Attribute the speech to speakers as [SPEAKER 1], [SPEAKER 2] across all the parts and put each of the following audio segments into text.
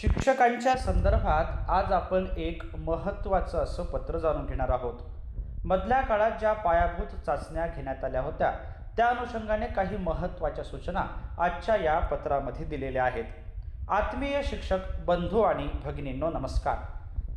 [SPEAKER 1] शिक्षकांच्या संदर्भात आज आपण एक महत्त्वाचं असं पत्र जाणून घेणार आहोत. मधल्या काळात ज्या पायाभूत चाचण्या घेण्यात आल्या होत्या त्या अनुषंगाने काही महत्त्वाच्या सूचना आजच्या या पत्रामध्ये दिलेल्या आहेत. आत्मीय शिक्षक बंधू आणि भगिनींनो नमस्कार.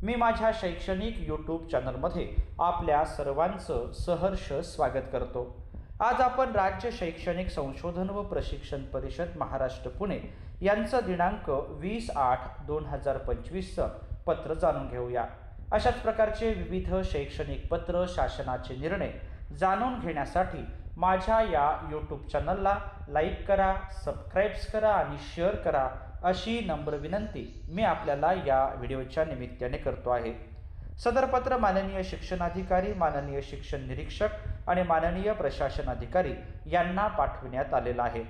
[SPEAKER 1] मी माझ्या शैक्षणिक यूट्यूब चॅनलमध्ये आपल्या सर्वांचं सहर्ष स्वागत करतो. आज आपण राज्य शैक्षणिक संशोधन व प्रशिक्षण परिषद महाराष्ट्र पुणे यांचं दिनांक वीस आठ दोन हजार पंचवीसचं पत्र जाणून घेऊया. अशाच प्रकारचे विविध शैक्षणिक पत्र शासनाचे निर्णय जाणून घेण्यासाठी माझ्या या यूट्यूब चॅनलला लाईक करा सबस्क्राईब्स करा आणि शेअर करा अशी नम्र विनंती मी आपल्याला या व्हिडिओच्या निमित्ताने करतो आहे. सदरपत्र माननीय शिक्षणाधिकारी माननीय शिक्षण निरीक्षक आणि माननीय प्रशासन अधिकारी यांना पाठविण्यात आलेला आहे.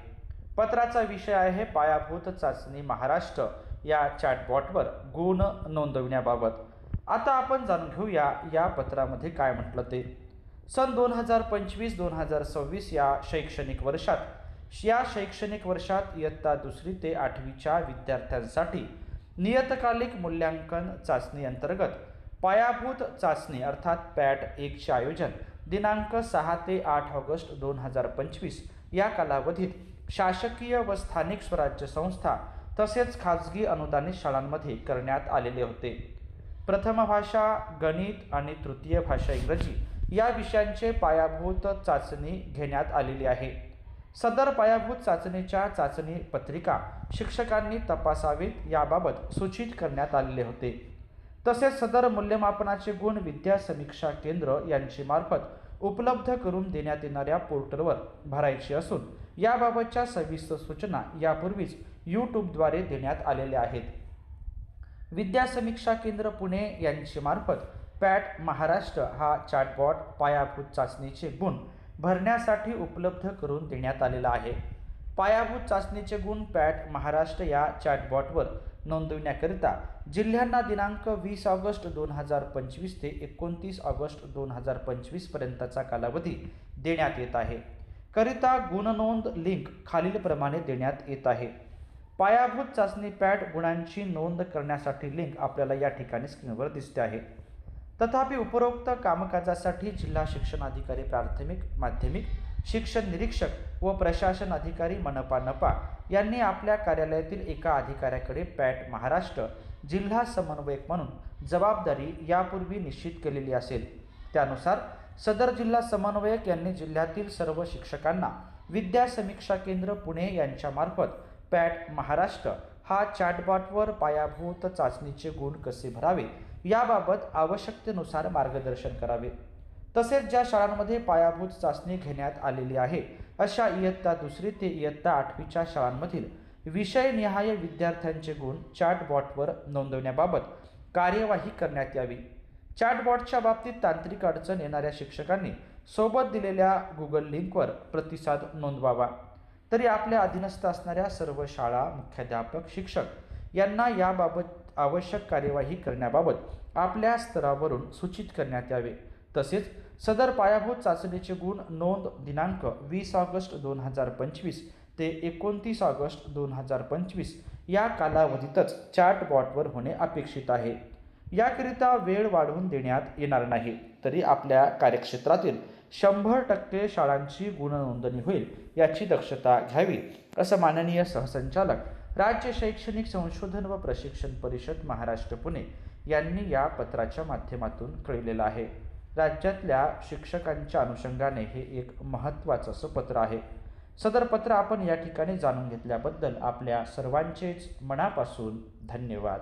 [SPEAKER 1] पत्राचा विषय आहे पायाभूत चाचणी महाराष्ट्र या चॅटबॉटवर गुण नोंदविण्याबाबत. आता आपण जाणून घेऊया या पत्रामध्ये काय म्हटलं ते. सन दोन हजार पंचवीस दोन हजार सव्वीस या शैक्षणिक वर्षात या शैक्षणिक वर्षात इयत्ता दुसरी ते आठवीच्या विद्यार्थ्यांसाठी नियतकालिक मूल्यांकन चाचणी अंतर्गत पायाभूत चाचणी अर्थात पॅट एकचे आयोजन दिनांक सहा ते आठ ऑगस्ट दोन हजार पंचवीस या कालावधीत शासकीय व स्थानिक स्वराज्य संस्था तसेच खाजगी अनुदानित शाळांमध्ये करण्यात आलेले होते. प्रथम भाषा गणित आणि तृतीय भाषा इंग्रजी या विषयांचे पायाभूत चाचणी घेण्यात आलेली आहे. सदर पायाभूत चाचणीच्या चाचणी पत्रिका शिक्षकांनी तपासावीत याबाबत सूचित करण्यात आलेले होते. तसेच सदर मूल्यमापनाचे गुण विद्या समीक्षा केंद्र यांची मार्फत उपलब्ध करून देण्यात येणाऱ्या पोर्टलवर भरायची असून याबाबतच्या सविस्तर सूचना यापूर्वीच यूट्यूबद्वारे देण्यात आलेल्या आहेत. विद्या समीक्षा केंद्र पुणे यांची मार्फत पॅट महाराष्ट्र हा चॅटबॉट पायाभूत चाचणीचे गुण भरण्यासाठी उपलब्ध करून देण्यात आलेला आहे. पायाभूत चाचणीचे गुण पॅट महाराष्ट्र या चॅटबॉटवर नोंदविण्याकरिता जिल्ह्यांना दिनांक वीस ऑगस्ट दोन हजार पंचवीस ते एकोणतीस ऑगस्ट दोन हजार पंचवीसपर्यंतचा कालावधी देण्यात येत आहे. करिता गुणनोंद लिंक खालीलप्रमाणे देण्यात येत आहे. पायाभूत चाचणी पॅड गुणांची नोंद करण्यासाठी लिंक आपल्याला या ठिकाणी स्क्रीनवर दिसते आहे. तथापि उपरोक्त कामकाजासाठी जिल्हा शिक्षणाधिकारी प्राथमिक माध्यमिक शिक्षण निरीक्षक व प्रशासन अधिकारी मनपा नपा यांनी आपल्या कार्यालयातील एका अधिकाऱ्याकडे पॅट महाराष्ट्र जिल्हा समन्वयक म्हणून जबाबदारी यापूर्वी निश्चित केलेली असेल. त्यानुसार सदर जिल्हा समन्वयक यांनी जिल्ह्यातील सर्व शिक्षकांना विद्या समीक्षा केंद्र पुणे यांच्यामार्फत पॅट महाराष्ट्र हा चॅटबॉटवर पायाभूत चाचणीचे गुण कसे भरावे याबाबत आवश्यकतेनुसार मार्गदर्शन करावे. तसेच ज्या शाळांमध्ये पायाभूत चाचणी घेण्यात आलेली आहे अशा इयत्ता दुसरी ते इयत्ता आठवीच्या शाळांमधील विषयनिहाय विद्यार्थ्यांचे गुण चॅटबॉटवर नोंदवण्याबाबत कार्यवाही करण्यात यावी. चॅटबॉटच्या बाबतीत तांत्रिक अडचण येणाऱ्या शिक्षकांनी सोबत दिलेल्या गुगल लिंकवर प्रतिसाद नोंदवावा. तरी आपल्या अधीनस्थ असणाऱ्या सर्व शाळा मुख्याध्यापक शिक्षक यांना याबाबत आवश्यक कार्यवाही करण्याबाबत आपल्या स्तरावरून सूचित करण्यात यावे. तसेच सदर पायाभूत चाचणीचे गुण नोंद दिनांक वीस ऑगस्ट दोन हजार पंचवीस ते एकोणतीस ऑगस्ट दोन हजार पंचवीस या कालावधीतच चॅटबॉटवर होणे अपेक्षित आहे. याकरिता वेळ वाढवून देण्यात येणार नाही तरी आपल्या कार्यक्षेत्रातील शंभर टक्के शाळांची गुणनोंदणी होईल याची दक्षता घ्यावी असं माननीय सहसंचालक राज्य शैक्षणिक संशोधन व प्रशिक्षण परिषद महाराष्ट्र पुणे यांनी या पत्राच्या माध्यमातून कळलेलं आहे. राज्यातल्या शिक्षकांच्या अनुषंगाने हे एक महत्त्वाचं असं पत्र आहे. सदर पत्र आपण या ठिकाणी जाणून घेतल्याबद्दल आपल्या सर्वांचेच मनापासून धन्यवाद.